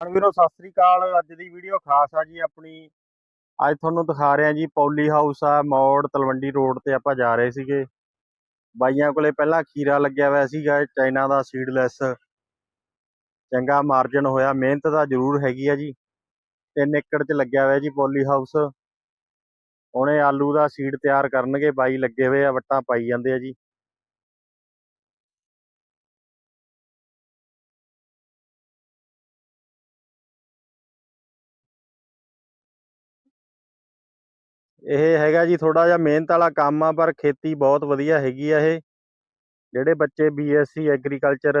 ਹਾਂ ਵੀਰੋ, ਸਤਿ ਸ੍ਰੀ ਅਕਾਲ। ਅੱਜ ਦੀ ਵੀਡੀਓ ਖਾਸ ਆ ਜੀ ਆਪਣੀ। ਅੱਜ ਤੁਹਾਨੂੰ ਦਿਖਾ ਰਹੇ ਆ ਜੀ, ਪੌਲੀ ਹਾਊਸ ਆ, ਮੌੜ, ਤਲਵੰਡੀ ਰੋਡ ਤੇ ਆਪਾਂ ਜਾ ਰਹੇ ਸੀਗੇ। ਬਾਈਆਂ ਕੋਲੇ ਪਹਿਲਾਂ ਖੀਰਾ ਲੱਗਿਆ ਹੋਇਆ ਸੀਗਾ, ਚਾਈਨਾ ਦਾ ਸੀਡਲੈਸ। ਚੰਗਾ ਮਾਰਜਨ ਹੋਇਆ, ਮਿਹਨਤ ਤਾਂ ਜ਼ਰੂਰ ਹੈਗੀ ਆ ਜੀ। 3 ਏਕੜ 'ਚ ਲੱਗਿਆ ਹੋਇਆ ਜੀ ਪੌਲੀ ਹਾਊਸ। ਹੁਣੇ ਆਲੂ ਦਾ ਸੀਡ ਤਿਆਰ ਕਰਨਗੇ, ਬਾਈ ਲੱਗੇ ਹੋਏ ਆ, ਵੱਟਾਂ ਪਾਈ ਜਾਂਦੇ ਆ ਜੀ। ਇਹ ਹੈਗਾ ਜੀ ਥੋੜਾ ਜਿਹਾ ਮਿਹਨਤ ਵਾਲਾ ਕੰਮ ਆ, ਪਰ ਖੇਤੀ ਬਹੁਤ ਵਧੀਆ ਹੈਗੀ ਆ ਇਹ। ਜਿਹੜੇ ਬੱਚੇ ਬੀਐਸਸੀ ਐਗਰੀਕਲਚਰ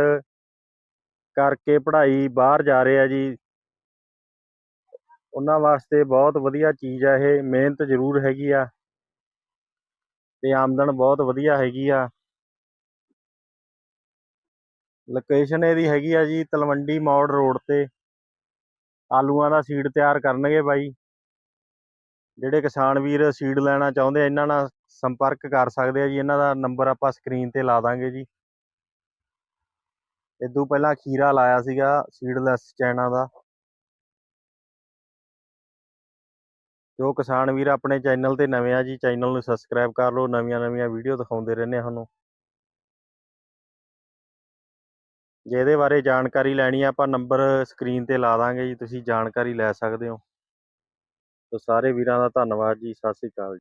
ਕਰਕੇ ਪੜ੍ਹਾਈ ਬਾਹਰ ਜਾ ਰਹੇ ਆ ਜੀ, ਉਹਨਾਂ ਵਾਸਤੇ ਬਹੁਤ ਵਧੀਆ ਚੀਜ਼ ਆ ਇਹ, ਮਿਹਨਤ ਜ਼ਰੂਰ ਹੈਗੀ ਆ। ਤੇ ਆਮਦਨ ਬਹੁਤ ਵਧੀਆ ਹੈਗੀ ਆ। ਲੋਕੇਸ਼ਨ ਇਹਦੀ ਹੈਗੀ ਆ ਜੀ ਤਲਵੰਡੀ ਮੌੜ ਰੋਡ ਤੇ। ਆਲੂਆਂ ਦਾ ਸੀਡ ਤਿਆਰ ਕਰਨਗੇ ਬਾਈ। ਜਿਹੜੇ ਕਿਸਾਨ ਵੀਰ ਸੀਡ ਲੈਣਾ ਚਾਹੁੰਦੇ ਇਹਨਾਂ ਨਾਲ ਸੰਪਰਕ ਕਰ ਸਕਦੇ ਆ ਜੀ, ਇਹਨਾਂ ਦਾ ਨੰਬਰ ਆਪਾਂ ਸਕਰੀਨ ਤੇ ਲਾ ਦਾਂਗੇ ਜੀ। ਇਦੋਂ ਪਹਿਲਾਂ ਖੀਰਾ ਲਾਇਆ ਸੀਗਾ ਸੀਡਲੈਸ ਚਾਈਨਾ ਦਾ। ਜੋ ਕਿਸਾਨ ਵੀਰ ਆਪਣੇ ਚੈਨਲ ਤੇ ਨਵੇਂ ਆ ਜੀ ਚੈਨਲ ਨੂੰ ਸਬਸਕ੍ਰਾਈਬ ਕਰ ਲਓ, ਨਵੀਆਂ ਨਵੀਆਂ ਵੀਡੀਓ ਦਿਖਾਉਂਦੇ ਰਹਿੰਦੇ ਸਾਨੂੰ। ਤੁਹਾਨੂੰ ਜੇ ਇਹਦੇ ਬਾਰੇ ਜਾਣਕਾਰੀ ਲੈਣੀ ਆ, ਆਪਾਂ ਨੰਬਰ ਸਕਰੀਨ ਤੇ ਲਾ ਦਾਂਗੇ ਜੀ, ਤੁਸੀਂ ਜਾਣਕਾਰੀ ਲੈ ਸਕਦੇ ਹੋ। ਸੋ ਸਾਰੇ ਵੀਰਾਂ ਦਾ ਧੰਨਵਾਦ ਜੀ ਸਤਿ ਸ੍ਰੀ ਅਕਾਲ ਜੀ।